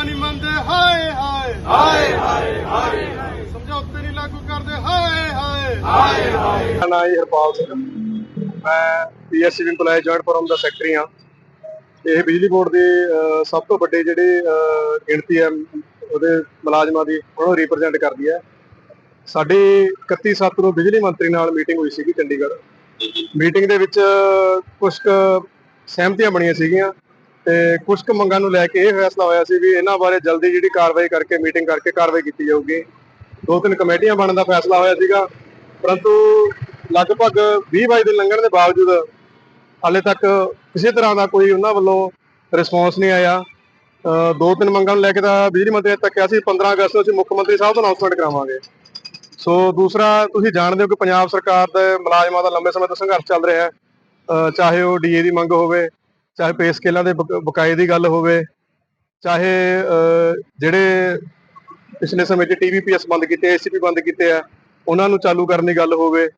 ਮੰਨਦੇ ਹਾਏ ਹਾਏ। ਹਾਏ ਹਾਏ ਹਾਏ। ਸਮਝੌਤੇ ਨਹੀਂ ਲਾਗੂ ਕਰਦੇ ਹਾਏ ਹਾਏ। ਮੇਰਾ ਨਾਮ ਹੈ ਹਰਪਾਲ ਸਿੰਘ। ਮੈਂ ਪੀਐਸਸੀ ਇੰਪਲਾਈ ਜੁਆਇੰਟ ਫੋਰਮ ਦਾ ਸੈਕਟਰੀ ਹਾਂ। ਇਹ ਬਿਜਲੀ ਬੋਰਡ ਦੀ ਸਭ ਤੋਂ ਵੱਡੀ ਜਿਹੜੀ ਗਿਣਤੀ ਹੈ ਉਹਦੇ ਮੁਲਾਜ਼ਮਾਂ ਦੀ ਉਹਨੂੰ ਰਿਪਰੈਜ਼ੈਂਟ ਕਰਦੀ ਹੈ। ਸਾਡੀ 31 ਸੱਤ ਨੂੰ ਬਿਜਲੀ ਮੰਤਰੀ ਨਾਲ ਮੀਟਿੰਗ ਹੋਈ ਸੀਗੀ ਚੰਡੀਗੜ੍ਹ। ਮੀਟਿੰਗ ਦੇ ਵਿੱਚ ਕੁਝ ਕੁ ਸਹਿਮਤੀਆਂ ਬਣੀਆਂ ਸੀਗੀਆਂ। ਤੇ ਕੁਝ ਕੁ ਮੰਗਾਂ ਨੂੰ ਲੈ ਕੇ ਇਹ ਫੈਸਲਾ ਹੋਇਆ ਸੀ ਵੀ ਇਹਨਾਂ ਬਾਰੇ ਜਲਦੀ ਜਿਹੜੀ ਕਾਰਵਾਈ ਕਰਕੇ, ਮੀਟਿੰਗ ਕਰਕੇ ਕਾਰਵਾਈ ਕੀਤੀ ਜਾਊਗੀ। ਦੋ ਤਿੰਨ ਕਮੇਟੀਆਂ ਬਣਨ ਦਾ ਫੈਸਲਾ ਹੋਇਆ ਸੀਗਾ, ਪਰੰਤੂ ਲਗਭਗ 20 22 ਦਿਨ ਲੰਘਣ ਦੇ ਬਾਵਜੂਦ ਹਾਲੇ ਤੱਕ ਕਿਸੇ ਤਰ੍ਹਾਂ ਦਾ ਕੋਈ ਉਹਨਾਂ ਵੱਲੋਂ ਰਿਸਪੌਂਸ ਨਹੀਂ ਆਇਆ। ਦੋ ਤਿੰਨ ਮੰਗਾਂ ਨੂੰ ਲੈ ਕੇ ਤਾਂ ਬਿਜਲੀ ਮੰਤਰੀ ਤੱਕ ਕਿਹਾ ਸੀ 15 ਅਗਸਤ ਨੂੰ ਅਸੀਂ ਮੁੱਖ ਮੰਤਰੀ ਸਾਹਿਬ ਤੋਂ ਅਨਾਉਂਸਮੈਂਟ ਕਰਾਵਾਂਗੇ। ਸੋ ਦੂਸਰਾ, ਤੁਸੀਂ ਜਾਣਦੇ ਹੋ ਕਿ ਪੰਜਾਬ ਸਰਕਾਰ ਦੇ ਮੁਲਾਜ਼ਮਾਂ ਦਾ ਲੰਬੇ ਸਮੇਂ ਤੋਂ ਸੰਘਰਸ਼ ਚੱਲ ਰਿਹਾ ਹੈ। ਚਾਹੇ ਉਹ ਡੀਏ ਦੀ ਮੰਗ ਹੋਵੇ ਚਾਹੇ ਪੇ ਸਕੇਲਾਂ ਦੇ ਬਕ- ਬਕਾਏ ਦੀ ਗੱਲ ਹੋਵੇ, ਚਾਹੇ ਜਿਹੜੇ ਪਿਛਲੇ ਸਮੇਂ 'ਚ ਟੀਵੀਪੀਐਸ ਬੰਦ ਕੀਤੇ ਏਸੀਪੀ ਬੰਦ ਕੀਤੇ ਆ, ਉਹਨਾਂ ਨੂੰ ਚਾਲੂ ਕਰਨ ਦੀ ਗੱਲ ਹੋਵੇ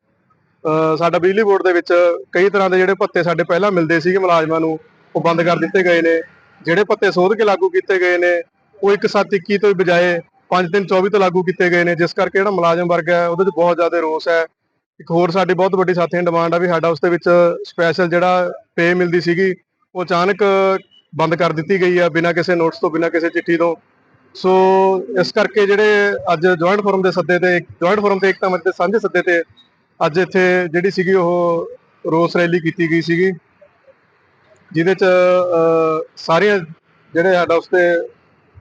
ਸਾਡਾ ਬਿਜਲੀ ਬੋਰਡ ਦੇ ਵਿੱਚ ਕਈ ਤਰ੍ਹਾਂ ਦੇ ਜਿਹੜੇ ਭੱਤੇ ਸਾਡੇ ਪਹਿਲਾਂ ਮਿਲਦੇ ਸੀਗੇ ਮੁਲਾਜ਼ਮਾਂ ਨੂੰ, ਉਹ ਬੰਦ ਕਰ ਦਿੱਤੇ ਗਏ ਨੇ। ਜਿਹੜੇ ਭੱਤੇ ਸੋਧ ਕੇ ਲਾਗੂ ਕੀਤੇ ਗਏ ਨੇ, ਉਹ ਇੱਕ ਸੱਤ ਇੱਕੀ ਤੋਂ ਬਜਾਏ 5 ਦਿਨ 24 ਤੋਂ ਲਾਗੂ ਕੀਤੇ ਗਏ ਨੇ, ਜਿਸ ਕਰਕੇ ਜਿਹੜਾ ਮੁਲਾਜ਼ਮ ਵਰਗ ਹੈ, ਉਹਦੇ 'ਚ ਬਹੁਤ ਜ਼ਿਆਦਾ ਰੋਸ ਹੈ। ਇੱਕ ਹੋਰ ਸਾਡੀ ਬਹੁਤ ਵੱਡੀ ਸਾਥੀਆਂ ਦੀ ਡਿਮਾਂਡ ਆ ਵੀ ਸਾਡਾ ਉਸ ਦੇ ਵਿੱਚ ਸਪੈਸ਼ਲ ਜਿਹੜਾ ਪੇ ਮਿਲਦੀ ਸੀਗੀ ਉਹ ਅਚਾਨਕ ਬੰਦ ਕਰ ਦਿੱਤੀ ਗਈ ਆ ਬਿਨਾਂ ਕਿਸੇ ਨੋਟਿਸ ਤੋਂ ਬਿਨਾਂ ਕਿਸੇ ਚਿੱਠੀ ਤੋਂ। ਸੋ ਇਸ ਕਰਕੇ ਜਿਹੜੇ ਅੱਜ ਜੁਆਇੰਟ ਫੋਰਮ ਦੇ ਸੱਦੇ ਤੇ ਜੁਆਇੰਟ ਫੋਰਮ ਤੇ ਇੱਕਤਾ ਮੰਚ ਦੇ ਸਾਂਝੇ ਸੱਦੇ ਤੇ ਅੱਜ ਇੱਥੇ ਜਿਹੜੀ ਸੀਗੀ ਉਹ ਰੋਸ ਰੈਲੀ ਕੀਤੀ ਗਈ ਸੀਗੀ ਜਿਹਦੇ ਚ ਅਹ, ਸਾਰੀਆਂ ਜਿਹੜੇ ਸਾਡਾ ਉਸ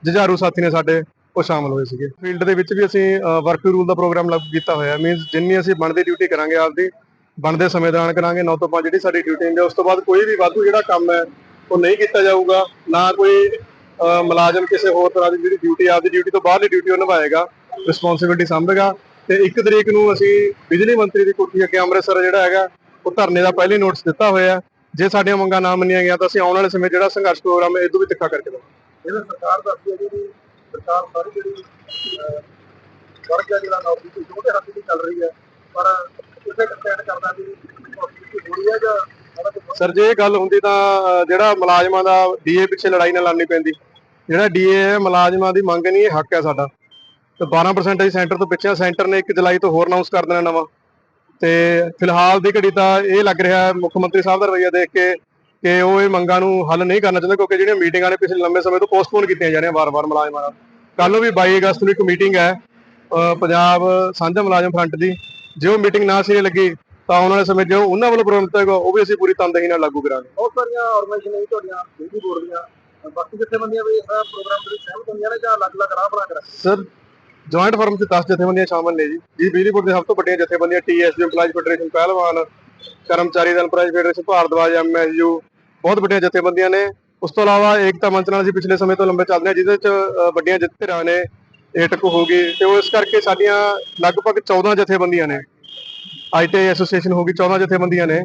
ਜੁਝਾਰੂ ਸਾਥੀ ਨੇ ਸਾਡੇ ਉਹ ਸ਼ਾਮਲ ਹੋਏ ਸੀਗੇ। ਫੀਲਡ ਦੇ ਵਿੱਚ ਵੀ ਅਸੀਂ ਵਰਕ ਰੂਲ ਦਾ ਪ੍ਰੋਗਰਾਮ ਲਾਗੂ ਕੀਤਾ ਹੋਇਆ। ਮੀਨਸ ਜਿੰਨੀ ਅਸੀਂ ਬਣਦੀ ਡਿਊਟੀ ਕਰਾਂਗੇ ਆਪਦੀ ਬਣਦੇ ਸਮੇਂ ਦੌਰਾਨ ਕਰਾਂਗੇ। 9 ਤੋਂ 5 ਜਿਹੜੀ ਸਾਡੀ ਡਿਊਟੀ ਹੁੰਦੀ ਹੈ ਉਸ ਤੋਂ ਬਾਅਦ ਕੋਈ ਵੀ ਵਾਧੂ ਜਿਹੜਾ ਕੰਮ ਹੈ, ਉਹ ਨਹੀਂ ਕੀਤਾ ਜਾਊਗਾ। ਨਾ ਕੋਈ ਮੁਲਾਜ਼ਮ ਕਿਸੇ ਹੋਰ ਤਰ੍ਹਾਂ ਦੀ ਜਿਹੜੀ ਡਿਊਟੀ ਆਪਦੀ ਡਿਊਟੀ ਤੋਂ ਬਾਹਰਲੀ ਡਿਊਟੀ ਉਹ ਨਿਭਾਏਗਾ। ਰਿਸਪੌਂਸਿਬਿਲਟੀ ਸੰਭੇਗਾ। ਤੇ 1 ਤਰੀਕ ਨੂੰ ਅਸੀਂ ਬਿਜਲੀ ਮੰਤਰੀ ਦੀ ਕੁਰਸੀ ਅੱਗੇ ਅੰਮ੍ਰਿਤਸਰ ਜਿਹੜਾ ਹੈਗਾ, ਉਹ ਧਰਨੇ ਦਾ ਪਹਿਲੇ ਨੋਟਿਸ ਦਿੱਤਾ ਹੋਇਆ। ਜੇ ਸਾਡੀਆਂ ਮੰਗਾਂ ਨਾ ਮੰਨੀਆਂ ਗਿਆ ਤਾਂ ਅਸੀਂ ਆਉਣ ਵਾਲੇ ਸਮੇਂ ਜਿਹੜਾ ਸੰਘਰਸ਼ ਪ੍ਰੋਗਰਾਮ ਹੈ ਇਹ ਤੋਂ ਵੀ ਤਿੱਖਾ ਕਰਕੇ ਦੇਵਾਂਗੇ। ਇਹ ਸਰਕਾਰ ਦੱਸਦੀ ਹੈ ਜਿਹੜੀ ਸਰਕਾਰ ਸਾਰੀ ਜਿਹੜੀ ਵਰਗ ਜਿਹੜਾ ਨੌਕਰੀ ਤੇ ਉਹਦੇ ਹੱਥ ਦੀ ਚੱਲ ਰਹੀ ਹੈ ਪਰ ਕਿਸੇ ਸਟੈਂਡ ਕਰਦਾ ਵੀ ਨੌਕਰੀ ਹੋਣੀ ਹੈ ਜਾਂ ਸਾਡਾ ਕੋਈ ਸਰ, ਜੇ ਇਹ ਗੱਲ ਹੁੰਦੀ ਤਾਂ ਜਿਹੜਾ ਮੁਲਾਜ਼ਮਾਂ ਦਾ ਡੀਏ ਪਿੱਛੇ ਲੜਾਈ ਨਾ ਲੜਨੀ ਪੈਂਦੀ। ਜਿਹੜਾ ਡੀਏ ਹੈ, ਮੁਲਾਜ਼ਮਾਂ ਦੀ ਮੰਗ ਨਹੀਂ, ਇਹ ਹੱਕ ਹੈ ਸਾਡਾ। ਤੇ 12% ਅਸੀਂ ਸੈਂਟਰ ਤੋਂ ਪਿੱਛੇ ਸੈਂਟਰ ਨੇ 1 ਜੁਲਾਈ ਤੋਂ ਹੋਰ ਅਨਾਉਂਸ ਕਰ ਦੇਣਾ ਨਵਾਂ। ਤੇ ਫਿਲਹਾਲ ਦੀ ਘੜੀ ਤਾਂ ਇਹ ਲੱਗ ਰਿਹਾ ਮੁੱਖ ਮੰਤਰੀ ਸਾਹਿਬ ਦਾ ਰਵੱਈਆ ਦੇਖ ਕੇ, ਕਿ ਉਹ ਇਹ ਮੰਗਾਂ ਨੂੰ ਹੱਲ ਨਹੀਂ ਕਰਨਾ ਚਾਹੁੰਦੇ, ਕਿਉਂਕਿ ਜਿਹੜੀਆਂ ਮੀਟਿੰਗਾਂ ਨੇ ਪਿਛਲੇ ਲੰਬੇ ਸਮੇਂ ਤੋਂ ਪੋਸਟਪੋਨ ਕੀਤੀਆਂ ਜਾ ਰਹੀਆਂ ਵਾਰ-ਵਾਰ ਮੁਲਾਜ਼ਮਾਂ ਨਾਲ। ਕੱਲ ਨੂੰ ਵੀ 22 ਅਗਸਤ ਨੂੰ ਇੱਕ ਮੀਟਿੰਗ ਹੈ ਪੰਜਾਬ ਸਾਂਝਾ ਮੁਲਾਜ਼ਮ ਫਰੰਟ ਦੀ। ਜੇ ਉਹ ਮੀਟਿੰਗ ਨਾ ਸਿਰੇ ਲੱਗੀ ਤਾਂ ਆਉਣ ਵਾਲੇ ਸਮੇਂ 'ਚ ਜੋ ਉਹਨਾਂ ਵੱਲੋਂ ਪ੍ਰੋਗਰਾਮ ਜਾਏਗਾ ਉਹ ਵੀ ਅਸੀਂ ਪੂਰੀ ਤਨਦੇਹੀ ਨਾਲ ਲਾਗੂ ਕਰਾਂਗੇ। ਬਹੁਤ ਸਾਰੀਆਂ ਆਰਗੇਨਾਈਜੇਸ਼ਨ ਨੇ ਤੁਹਾਡੀਆਂ ਬਿਜਲੀ ਬੋਰਡ ਦੀਆਂ ਬਾਕੀ ਜਥੇਬੰਦੀਆਂ ਵੀ ਇਸ ਪ੍ਰੋਗਰਾਮ ਦੇ ਵਿੱਚ ਸਹਿਮਤ ਹੁੰਦੀਆਂ ਨੇ ਜਾਂ ਅਲੱਗ-ਅਲੱਗ ਰਾਹ ਬਣਾ ਕੇ ਸਰ ਜੁਆਇੰਟ ਫੋਰਮ 'ਚ 10 ਜਥੇਬੰਦੀਆਂ ਸ਼ਾਮਲ ਨੇ ਜੀ। ਜੀ ਬਿਜਲੀ ਬੋਰਡ ਦੇ ਸਭ ਤੋਂ ਵੱਡੀਆਂ ਜਥੇਬੰਦੀਆਂ ਟੀਐਸਯੂ ਇੰਪਲਾਈਜ਼ ਫੈਡਰੇਸ਼ਨ ਪਹਿਲਵਾਨ ਕਰਮਚਾਰੀ ਦਲ ਇੰਪਲਾਈਜ਼ ਫੈਡਰੇਸ਼ਨ ਭਾਰਤਵਾਜ ਐਮਐਸਯੂ ਬਹੁਤ ਵੱਡੀਆਂ ਜਥੇਬੰਦੀਆਂ ਨੇ। ਉਸ ਤੋਂ ਇਲਾਵਾ ਏਕਤਾ ਮੰਚ ਨਾਲ ਅਸੀਂ ਪਿਛਲੇ ਸਮੇਂ ਤੋਂ ਲੰਬੇ ਚੱਲਦੇ ਹਾਂ ਜਿਹਦੇ 'ਚ ਵੱਡੀਆਂ ਧਿਰਾਂ ਨੇ ਏਟਕ ਹੋ ਗਈ। ਤੇ ਉਹ ਇਸ ਕਰਕੇ ਸਾਡੀਆਂ ਲਗਭਗ 14 ਜਥੇਬੰਦੀਆਂ ਨੇ। ਆਈਟੀ ਐਸੋਸੀਏਸ਼ਨ ਹੋ ਗਈ 14 ਜਥੇਬੰਦੀਆਂ ਨੇ,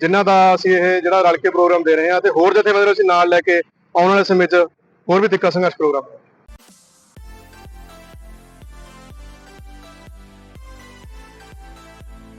ਜਿਨ੍ਹਾਂ ਦਾ ਅਸੀਂ ਇਹ ਜਿਹੜਾ ਰਲ ਕੇ ਪ੍ਰੋਗਰਾਮ ਦੇ ਰਹੇ ਹਾਂ ਤੇ ਹੋਰ ਜਥੇਬੰਦੀਆਂ ਨੂੰ ਅਸੀਂ ਨਾਲ ਲੈ ਕੇ ਆਉਣ ਵਾਲੇ ਸਮੇਂ 'ਚ ਹੋਰ ਵੀ ਤਿੱਖਾ ਸੰਘਰਸ਼ ਪ੍ਰੋਗਰਾਮ